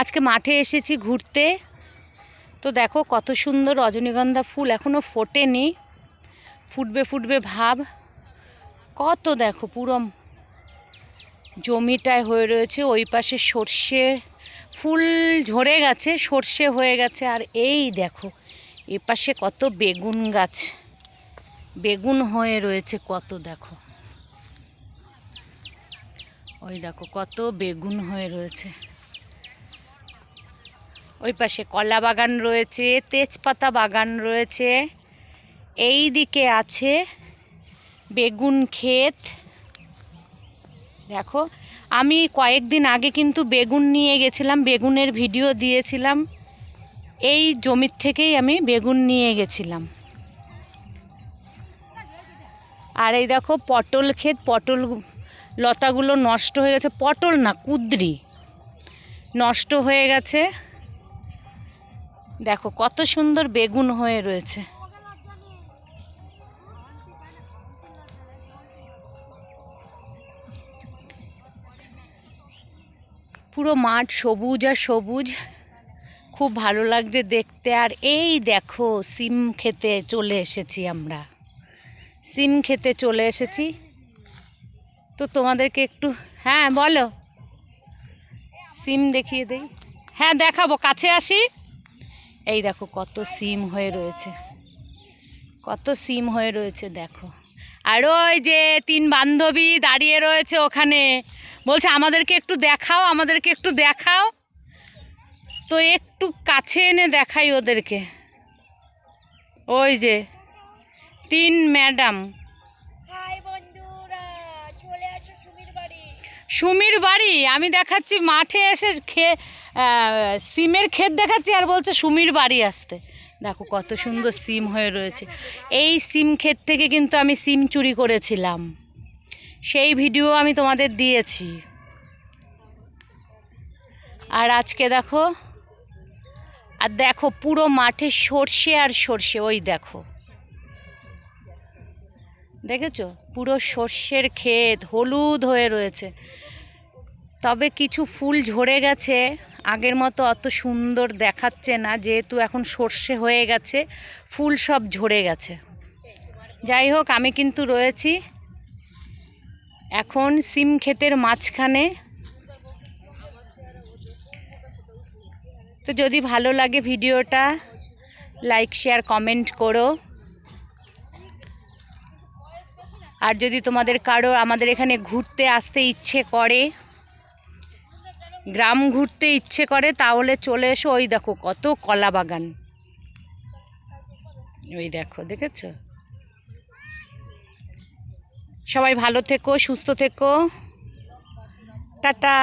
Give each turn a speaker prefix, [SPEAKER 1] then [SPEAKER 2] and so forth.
[SPEAKER 1] আজকে মাঠে এসেছি ঘুরতে। তো দেখো কত সুন্দর রজনীগন্ধা ফুল এখনও ফোটেনি। ফুটবে ফুটবে ভাব। কত দেখো পুরো জমিটায় হয়ে রয়েছে, ওই পাশে সর্ষে ফুল ঝরে গেছে, সর্ষে হয়ে গেছে। আর এই দেখো, এ পাশে কত বেগুন গাছ। বেগুন হয়ে রয়েছে কত দেখো। ওই দেখো কত বেগুন হয়ে রয়েছে। ওই পাশে কলা বাগান রয়েছে, তেজপাতা বাগান রয়েছে। এই দিকে আছে বেগুন ক্ষেত। দেখো, আমি কয়েকদিন আগে কিন্তু বেগুন নিয়ে গেছিলাম, বেগুনের ভিডিও দিয়েছিলাম। এই জমির থেকেই আমি বেগুন নিয়ে গেছিলাম। আর এই দেখো, পটল ক্ষেত, পটল লতাগুলো নষ্ট হয়ে গেছে। পটল না, কুদ্রি। নষ্ট হয়ে গেছে। দেখো, কত সুন্দর বেগুন হয়ে রয়েছে। পুরো মাঠ সবুজ আর সবুজ। খুব ভালো লাগছে দেখতে। আর এই দেখো, সিম খেতে চলে এসেছি আমরা। সিম খেতে চলে এসেছি। তো তোমাদেরকে একটু হ্যাঁ বলো। সিম দেখিয়ে দেই। হ্যাঁ দেখাবো, কাছে আসি। এই দেখো কত সিম হয়ে রয়েছে। কত সিম হয়ে রয়েছে দেখো। আর ওই যে তিন বান্ধবী দাঁড়িয়ে রয়েছে ওখানে। বলছে আমাদেরকে একটু দেখাও আমাদেরকে একটু দেখাও। তো একটু কাছে এনে দেখাই ওদেরকে। ওই যে তিন ম্যাডাম।
[SPEAKER 2] সুমির বাড়ি।
[SPEAKER 1] আমি দেখাচ্ছি মাঠে এসে খে আহ, সিমের ক্ষেত দেখাচ্ছি আর বলছে সুমির বাড়ি আসতে। দেখো কত সুন্দর সিম হয়ে রয়েছে। এই সিম ক্ষেত থেকে কিন্তু আমি সিম চুরি করেছিলাম। সেই ভিডিও আমি তোমাদের দিয়েছি। আর আজকে দেখো, আর দেখো পুরো মাঠে সর্ষে আর সর্ষে, ওই দেখো। দেখেছ? পুরো সর্ষের ক্ষেত হলুদ হয়ে রয়েছে। তবে কিছু ফুল ঝরে গেছে। আগের মতো অত সুন্দর দেখাচ্ছে না, যেহেতু এখন সর্ষে হয়ে গেছে, ফুল সব ঝরে গেছে। যাই হোক, আমি কিন্তু রয়েছি এখন সিম ক্ষেতের মাঝখানে। তো যদি ভালো লাগে ভিডিওটা, লাইক, শেয়ার, কমেন্ট করো। আর যদি তোমাদের কারও আমাদের এখানে ঘুরতে আসতে ইচ্ছে করে গ্রাম ঘুরতে ইচ্ছে করে, তাহলে চলে এসো। ওই দেখো কত কলা বাগান। ওই দেখো, দেখেছ? সবাই ভালো থেকো, সুস্থ থেকো। টাটা।